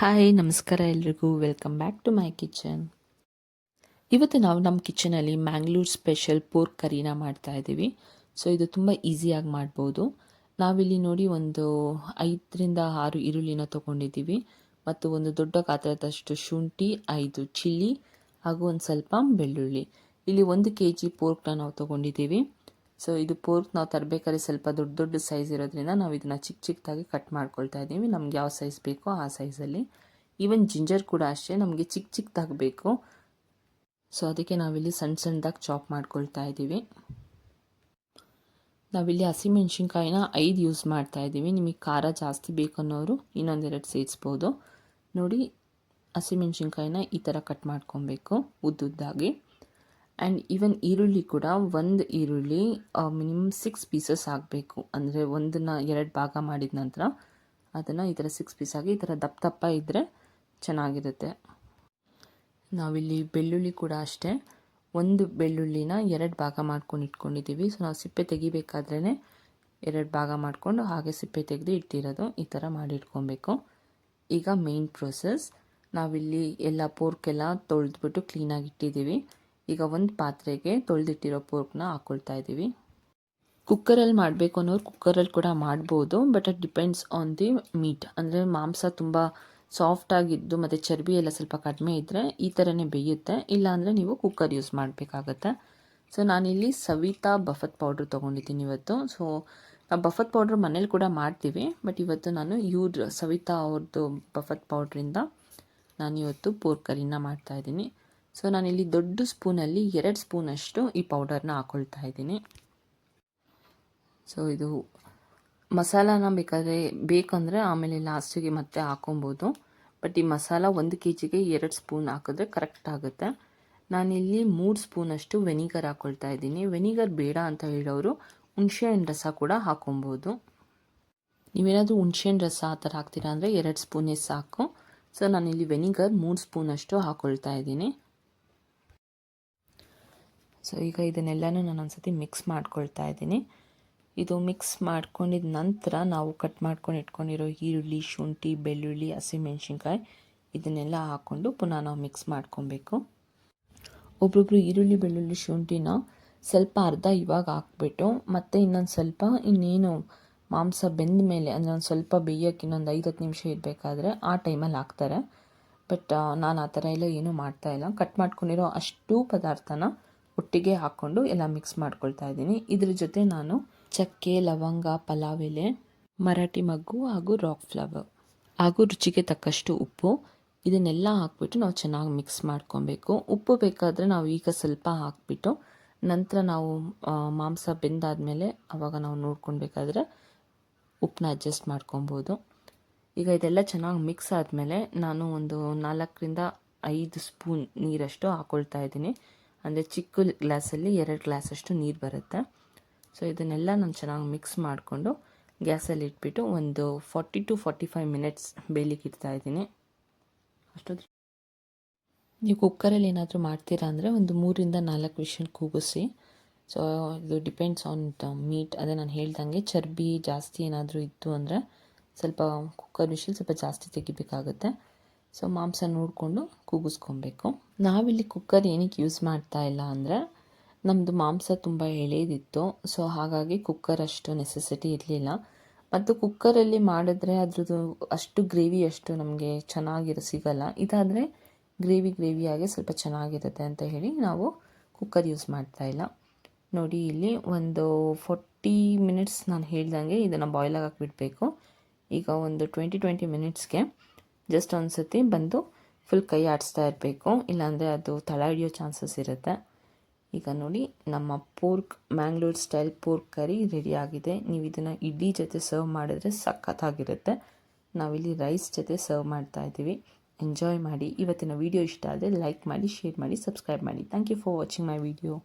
Hi, ನಮಸ್ಕಾರ ಎಲ್ರಿಗೂ. Welcome back to my kitchen ಇವತ್ತು ನಾವು ನಮ್ಮ ಕಿಚನಲ್ಲಿ ಮ್ಯಾಂಗ್ಳೂರ್ ಸ್ಪೆಷಲ್ ಪೋರ್ಕ್ ಕರಿನ ಮಾಡ್ತಾ ಇದ್ದೀವಿ. ಸೊ ಇದು ತುಂಬ ಈಸಿಯಾಗಿ ಮಾಡ್ಬೋದು. ನಾವಿಲ್ಲಿ ನೋಡಿ ಒಂದು ಐದರಿಂದ ಆರು ಈರುಳ್ಳಿನ ತೊಗೊಂಡಿದ್ದೀವಿ. ಮತ್ತು ಒಂದು ದೊಡ್ಡ ಗಾತ್ರದಷ್ಟು ಶುಂಠಿ, ಐದು ಚಿಲ್ಲಿ ಹಾಗೂ ಒಂದು ಸ್ವಲ್ಪ ಬೆಳ್ಳುಳ್ಳಿ. ಇಲ್ಲಿ ಒಂದು ಕೆ ಜಿ ಪೋರ್ಕ್ನ ನಾವು ತೊಗೊಂಡಿದ್ದೀವಿ. ಸೊ ಇದು ಪೋರ್ಕ್ ನಾವು ತರಬೇಕಾದ್ರೆ ಸ್ವಲ್ಪ ದೊಡ್ಡ ದೊಡ್ಡ ಸೈಜ್ ಇರೋದ್ರಿಂದ ನಾವು ಇದನ್ನು ಚಿಕ್ಕ ಚಿಕ್ಕದಾಗಿ ಕಟ್ ಮಾಡ್ಕೊಳ್ತಾ ಇದ್ದೀವಿ. ನಮ್ಗೆ ಯಾವ ಸೈಜ್ ಬೇಕೋ ಆ ಸೈಜಲ್ಲಿ ಈವನ್ ಜಿಂಜರ್ ಕೂಡ ಅಷ್ಟೇ, ನಮಗೆ ಚಿಕ್ಕ ಚಿಕ್ಕದಾಗಿ ಬೇಕು. ಸೊ ಅದಕ್ಕೆ ನಾವಿಲ್ಲಿ ಸಣ್ಣ ಸಣ್ಣದಾಗಿ ಚಾಪ್ ಮಾಡ್ಕೊಳ್ತಾ ಇದ್ದೀವಿ. ನಾವಿಲ್ಲಿ ಹಸಿಮೆಣ್ಸಿನ್ಕಾಯಿನ ಐದು ಯೂಸ್ ಮಾಡ್ತಾ ಇದ್ದೀವಿ. ನಿಮಗೆ ಖಾರ ಜಾಸ್ತಿ ಬೇಕು ಅನ್ನೋರು ಇನ್ನೊಂದೆರಡು ಸೇರಿಸ್ಬೋದು. ನೋಡಿ ಹಸಿಮೆಣ್ಸಿನ್ಕಾಯಿನ ಈ ಥರ ಕಟ್ ಮಾಡ್ಕೊಬೇಕು ಉದ್ದುದ್ದಾಗಿ. ಆ್ಯಂಡ್ ಈವನ್ ಈರುಳ್ಳಿ ಕೂಡ ಒಂದು ಈರುಳ್ಳಿ ಮಿನಿಮಮ್ ಸಿಕ್ಸ್ ಪೀಸಸ್ ಆಗಬೇಕು. ಅಂದರೆ ಒಂದನ್ನು ಎರಡು ಭಾಗ ಮಾಡಿದ ನಂತರ ಅದನ್ನು ಈ ಥರ ಸಿಕ್ಸ್ ಪೀಸ್ ಆಗಿ ಈ ಥರ ದಪ್ಪ ದಪ್ಪ ಇದ್ದರೆ ಚೆನ್ನಾಗಿರುತ್ತೆ. ನಾವಿಲ್ಲಿ ಬೆಳ್ಳುಳ್ಳಿ ಕೂಡ ಅಷ್ಟೇ. ಒಂದು ಬೆಳ್ಳುಳ್ಳಿನ ಎರಡು ಭಾಗ ಮಾಡ್ಕೊಂಡು ಇಟ್ಕೊಂಡಿದ್ದೀವಿ. ಸೊ ನಾವು ಸಿಪ್ಪೆ ತೆಗಿಬೇಕಾದ್ರೇ ಎರಡು ಭಾಗ ಮಾಡಿಕೊಂಡು ಹಾಗೆ ಸಿಪ್ಪೆ ತೆಗೆದು ಇಟ್ಟಿರೋದು ಈ ಥರ ಮಾಡಿ ಇಟ್ಕೊಬೇಕು. ಈಗ ಮೇಯ್ನ್ ಪ್ರೋಸೆಸ್ ನಾವಿಲ್ಲಿ ಎಲ್ಲ ಪೋರ್ಕೆಲ್ಲ ತೊಳೆದ್ಬಿಟ್ಟು ಕ್ಲೀನಾಗಿ ಇಟ್ಟಿದ್ದೀವಿ. ಈಗ ಒಂದು ಪಾತ್ರೆಗೆ ತೊಳೆದಿಟ್ಟಿರೋ ಪೋರ್ಕ್ನ ಹಾಕ್ಕೊಳ್ತಾ ಇದ್ದೀವಿ ಕುಕ್ಕರಲ್ಲಿ ಮಾಡಬೇಕು ಅನ್ನೋರು ಕುಕ್ಕರಲ್ಲಿ ಕೂಡ ಮಾಡ್ಬೋದು, but it depends on the meat. ಅಂದರೆ ಮಾಂಸ ತುಂಬ ಸಾಫ್ಟಾಗಿದ್ದು ಮತ್ತು ಚರ್ಬಿ ಎಲ್ಲ ಸ್ವಲ್ಪ ಕಡಿಮೆ ಇದ್ದರೆ ಈ ಥರನೇ ಬೇಯುತ್ತೆ. ಇಲ್ಲಾಂದರೆ ನೀವು ಕುಕ್ಕರ್ ಯೂಸ್ ಮಾಡಬೇಕಾಗತ್ತೆ. ಸೊ, ನಾನಿಲ್ಲಿ ಸವಿತಾ ಬಫತ್ ಪೌಡ್ರ್ ತೊಗೊಂಡಿದ್ದೀನಿ ಇವತ್ತು. ಸೊ ಬಫತ್ ಪೌಡ್ರ್ ಮನೇಲಿ ಕೂಡ ಮಾಡ್ತೀವಿ, ಬಟ್ ಇವತ್ತು ನಾನು ಇವ್ರ ಸವಿತಾ ಅವ್ರದ್ದು ಬಫತ್ ಪೌಡ್ರಿಂದ ನಾನು ಇವತ್ತು ಪೋರ್ಕರಿನ ಮಾಡ್ತಾಯಿದ್ದೀನಿ ಸೊ, ನಾನಿಲ್ಲಿ ದೊಡ್ಡ ಸ್ಪೂನಲ್ಲಿ ಎರಡು ಸ್ಪೂನಷ್ಟು ಈ ಪೌಡರ್ನ ಹಾಕ್ಕೊಳ್ತಾ ಇದ್ದೀನಿ. ಸೊ, ಇದು ಮಸಾಲಾನ ಬೇಕಾದರೆ ಬೇಕಂದರೆ ಆಮೇಲೆ ಲಾಸ್ಟಿಗೆ ಮತ್ತೆ ಹಾಕೊಬೋದು. ಬಟ್ ಈ ಮಸಾಲ ಒಂದು ಕೆ ಜಿಗೆ ಎರಡು ಸ್ಪೂನ್ ಹಾಕಿದ್ರೆ ಕರೆಕ್ಟ್ ಆಗುತ್ತೆ. ನಾನಿಲ್ಲಿ ಮೂರು ಸ್ಪೂನಷ್ಟು ವೆನಿಗರ್ ಹಾಕ್ಕೊಳ್ತಾ ಇದ್ದೀನಿ. ವೆನಿಗರ್ ಬೇಡ ಅಂತ ಹೇಳೋರು ಹುಣಸೆಹಣ್ಣು ರಸ ಕೂಡ ಹಾಕೊಬೋದು. ನೀವೇನಾದರೂ ಹುಣಸೆಹಣ್ಣು ರಸ ಆ ಥರ ಹಾಕ್ತೀರಾ ಅಂದರೆ ಎರಡು ಸ್ಪೂನೇ ಸಾಕು. ಸೊ, ನಾನಿಲ್ಲಿ ವೆನಿಗರ್ ಮೂರು ಸ್ಪೂನಷ್ಟು ಹಾಕ್ಕೊಳ್ತಾ ಇದ್ದೀನಿ. ಸೊ ಈಗ ಇದನ್ನೆಲ್ಲನೂ ನಾನು ಒಂದ್ಸತಿ ಮಿಕ್ಸ್ ಮಾಡ್ಕೊಳ್ತಾ ಇದ್ದೀನಿ. ಇದು ಮಿಕ್ಸ್ ಮಾಡ್ಕೊಂಡಿದ ನಂತರ ನಾವು ಕಟ್ ಮಾಡ್ಕೊಂಡು ಇಟ್ಕೊಂಡಿರೋ ಈರುಳ್ಳಿ, ಶುಂಠಿ, ಬೆಳ್ಳುಳ್ಳಿ, ಹಸಿಮೆಣ್ಸಿನ್ಕಾಯಿ ಇದನ್ನೆಲ್ಲ ಹಾಕ್ಕೊಂಡು ಪುನಃ ನಾವು ಮಿಕ್ಸ್ ಮಾಡ್ಕೊಬೇಕು. ಒಬ್ರೊಬ್ರು ಈರುಳ್ಳಿ, ಬೆಳ್ಳುಳ್ಳಿ, ಶುಂಠಿನ ಸ್ವಲ್ಪ ಅರ್ಧ ಇವಾಗ ಹಾಕ್ಬಿಟ್ಟು ಮತ್ತು ಇನ್ನೊಂದು ಸ್ವಲ್ಪ ಇನ್ನೇನು ಮಾಂಸ ಬೆಂದ ಮೇಲೆ ಅಂದರೆ ಒಂದು ಸ್ವಲ್ಪ ಬೇಯೋಕ್ಕೆ ಇನ್ನೊಂದು ಐದು ಹತ್ತು ನಿಮಿಷ ಇರಬೇಕಾದ್ರೆ ಆ ಟೈಮಲ್ಲಿ ಹಾಕ್ತಾರೆ. ಬಟ್ ನಾನು ಆ ಥರ ಎಲ್ಲ ಏನೂ ಮಾಡ್ತಾಯಿಲ್ಲ ಕಟ್ ಮಾಡ್ಕೊಂಡಿರೋ ಅಷ್ಟು ಪದಾರ್ಥನ ಒಟ್ಟಿಗೆ ಹಾಕ್ಕೊಂಡು ಎಲ್ಲ ಮಿಕ್ಸ್ ಮಾಡ್ಕೊಳ್ತಾ ಇದ್ದೀನಿ. ಇದ್ರ ಜೊತೆ ನಾನು ಚಕ್ಕೆ, ಲವಂಗ, ಪಲಾವ್ ಎಲೆ, ಮರಾಠಿ ಮಗ್ಗು ಹಾಗೂ ರಾಕ್ ಫ್ಲವರ್ ಹಾಗೂ ರುಚಿಗೆ ತಕ್ಕಷ್ಟು ಉಪ್ಪು. ಇದನ್ನೆಲ್ಲ ಹಾಕ್ಬಿಟ್ಟು ನಾವು ಚೆನ್ನಾಗಿ ಮಿಕ್ಸ್ ಮಾಡ್ಕೊಬೇಕು. ಉಪ್ಪು ಬೇಕಾದರೆ ನಾವು ಈಗ ಸ್ವಲ್ಪ ಹಾಕ್ಬಿಟ್ಟು ನಂತರ ನಾವು ಮಾಂಸ ಬೆಂದಾದಮೇಲೆ ಅವಾಗ ನಾವು ನೋಡ್ಕೊಳ್ಬೇಕಾದ್ರೆ ಉಪ್ಪನ್ನ ಅಡ್ಜಸ್ಟ್ ಮಾಡ್ಕೊಬೋದು ಈಗ ಇದೆಲ್ಲ ಚೆನ್ನಾಗಿ ಮಿಕ್ಸ್ ಆದಮೇಲೆ ನಾನು ಒಂದು ನಾಲ್ಕರಿಂದ ಐದು ಸ್ಪೂನ್ ನೀರಷ್ಟು ಹಾಕ್ಕೊಳ್ತಾ ಇದ್ದೀನಿ. ಅಂದರೆ ಚಿಕ್ಕ ಗ್ಲಾಸಲ್ಲಿ ಎರಡು ಗ್ಲಾಸಷ್ಟು ನೀರು ಬರುತ್ತೆ. ಸೊ ಇದನ್ನೆಲ್ಲ ನಾನು ಚೆನ್ನಾಗಿ ಮಿಕ್ಸ್ ಮಾಡಿಕೊಂಡು ಗ್ಯಾಸಲ್ಲಿ ಇಟ್ಬಿಟ್ಟು ಒಂದು forty to forty five minutes ಬೇಯಲಿಕ್ಕೆ ಇಡ್ತಾ ಇದ್ದೀನಿ. ಅಷ್ಟೊಂದು ನೀವು ಕುಕ್ಕರಲ್ಲಿ ಏನಾದರೂ ಮಾಡ್ತೀರಾ ಅಂದರೆ ಒಂದು ಮೂರಿಂದ ನಾಲ್ಕು ವಿಷಲ್ ಕೂಗಿಸಿ. ಸೊ ಇದು ಡಿಪೆಂಡ್ಸ್ ಆನ್ ದ ಮೀಟ್ ಅದೇ ನಾನು ಹೇಳ್ದಂಗೆ ಚರ್ಬಿ ಜಾಸ್ತಿ ಏನಾದರೂ ಇತ್ತು ಅಂದರೆ ಸ್ವಲ್ಪ ಕುಕ್ಕರ್ ವಿಷಲ್ ಸ್ವಲ್ಪ ಜಾಸ್ತಿ ತೆಗಿಬೇಕಾಗುತ್ತೆ. ಸೊ ಮಾಂಸ ನೋಡಿಕೊಂಡು ಕೂಗಿಸ್ಕೊಬೇಕು. ನಾವಿಲ್ಲಿ ಕುಕ್ಕರ್ ಏನಕ್ಕೆ ಯೂಸ್ ಮಾಡ್ತಾ ಇಲ್ಲ ಅಂದರೆ ನಮ್ಮದು ಮಾಂಸ ತುಂಬ ಎಳೆದಿತ್ತು. ಸೊ ಹಾಗಾಗಿ ಕುಕ್ಕರ್ ಅಷ್ಟು ನೆಸೆಸಿಟಿ ಇರಲಿಲ್ಲ. ಮತ್ತು ಕುಕ್ಕರಲ್ಲಿ ಮಾಡಿದ್ರೆ ಅದ್ರದ್ದು ಅಷ್ಟು ಗ್ರೇವಿ ಅಷ್ಟು ನಮಗೆ ಚೆನ್ನಾಗಿರೋ ಸಿಗಲ್ಲ. ಇದಾದರೆ ಗ್ರೇವಿ ಗ್ರೇವಿಯಾಗಿ ಸ್ವಲ್ಪ ಚೆನ್ನಾಗಿರುತ್ತೆ ಅಂತ ಹೇಳಿ ನಾವು ಕುಕ್ಕರ್ ಯೂಸ್ ಮಾಡ್ತಾ ಇಲ್ಲ. ನೋಡಿ, ಇಲ್ಲಿ ಒಂದು ಫೋರ್ಟಿ ಮಿನಿಟ್ಸ್ ನಾನು ಹೇಳ್ದಂಗೆ ಇದನ್ನು ಬಾಯ್ಲಾಗಿ ಹಾಕಿಬಿಡ್ಬೇಕು. ಈಗ ಒಂದು ಟ್ವೆಂಟಿ ಟ್ವೆಂಟಿ ಮಿನಿಟ್ಸ್ಗೆ ಜಸ್ಟ್ ಒಂದು ಸತಿ ಬಂದು ಫುಲ್ ಕೈ ಆಡಿಸ್ತಾ ಇರಬೇಕು. ಇಲ್ಲಾಂದರೆ ಅದು ತಳ ಹಿಡಿಯೋ ಚಾನ್ಸಸ್ ಇರುತ್ತೆ. ಈಗ ನೋಡಿ, ನಮ್ಮ pork Mangalore style pork curry ready ಆಗಿದೆ. ನೀವು ಇದನ್ನು ಇಡ್ಲಿ ಜೊತೆ ಸರ್ವ್ ಮಾಡಿದ್ರೆ ಸಖತ್ತಾಗಿರುತ್ತೆ. ನಾವಿಲ್ಲಿ ರೈಸ್ ಜೊತೆ ಸರ್ವ್ ಮಾಡ್ತಾ ಇದ್ದೀವಿ. ಎಂಜಾಯ್ ಮಾಡಿ. ಇವತ್ತಿನ ವೀಡಿಯೋ ಇಷ್ಟ ಆದರೆ ಲೈಕ್ ಮಾಡಿ ಶೇರ್ ಮಾಡಿ ಸಬ್ಸ್ಕ್ರೈಬ್ ಮಾಡಿ. Thank you for watching my video